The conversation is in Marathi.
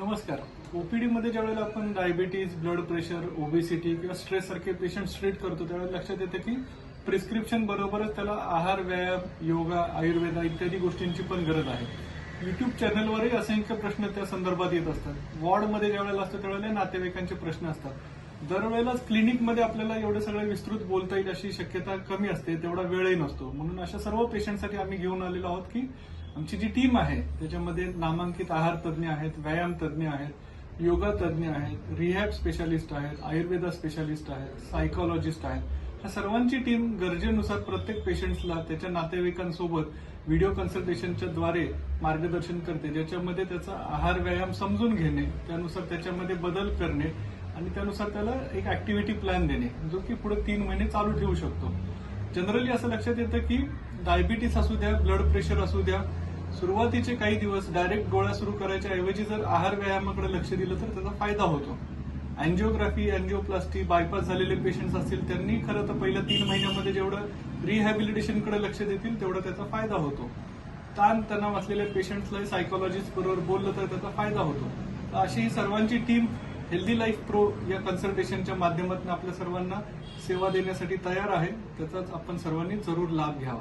नमस्कार. ओपीडी मध्ये ज्यावेळेला आपण डायबिटीज ब्लड प्रेशर ओबेसिटी किंवा स्ट्रेस सारखे पेशंट ट्रीट करतो त्यावेळेला लक्षात येतं की प्रिस्क्रिप्शन बरोबरच त्याला आहार व्यायाम योगा आयुर्वेदा इत्यादी गोष्टींची पण गरज आहे. युट्यूब चॅनलवरही असंख्य प्रश्न त्या संदर्भात येत असतात. वॉर्डमध्ये ज्यावेळेला असतं त्यावेळेला नातेवाईकांचे प्रश्न असतात. दरवेळेलाच क्लिनिकमध्ये आपल्याला एवढं सगळं विस्तृत बोलता येईल अशी शक्यता कमी असते तेवढा वेळही नसतो. म्हणून अशा सर्व पेशंटसाठी आम्ही घेऊन आलेलो आहोत की आमची जी टीम आहे त्याच्यामध्ये नामांकित आहार तज्ज्ञ आहेत व्यायाम तज्ज्ञ आहेत योगा तज्ज्ञ आहेत रिहॅब स्पेशालिस्ट आहेत आयुर्वेदा स्पेशालिस्ट आहेत सायकोलॉजिस्ट आहेत. ह्या सर्वांची टीम गरजेनुसार प्रत्येक पेशंट्सला त्याच्या नातेवाईकांसोबत व्हिडिओ कन्सल्टेशनच्या द्वारे मार्गदर्शन करते ज्याच्यामध्ये त्याचा आहार व्यायाम समजून घेणे त्यानुसार त्याच्यामध्ये बदल करणे आणि त्यानुसार त्याला एक ऍक्टिव्हिटी प्लॅन देणे जो की पुढे तीन महिने चालू ठेवू शकतो. जनरली असं लक्षात येतं की डायबिटीस असू द्या ब्लड प्रेशर असू द्या सुरुवातीचे काही दिवस डायरेक्ट गोळ्या सुरू करायच्या ऐवजी जर आहार व्यायामाकडे लक्ष दिलं तर त्याचा फायदा होतो. अँजिओग्राफी अँजिओप्लास्टी बायपास झालेले पेशंट्स असतील त्यांनी खरं तर पहिल्या तीन महिन्यामध्ये जेवढं रिहॅबिलिटेशनकडे लक्ष देतील तेवढा त्याचा फायदा होतो. ताण तणाव असलेल्या पेशंट्सला सायकोलॉजिस्ट बरोबर बोललं तर त्याचा फायदा होतो. तर अशी ही सर्वांची टीम हेल्दी लाईफ प्रो या कन्सल्टेशनच्या माध्यमातून आपल्या सर्वांना सेवा देण्यासाठी तयार आहे. त्याचाच आपण सर्वांनी जरूर लाभ घ्यावा.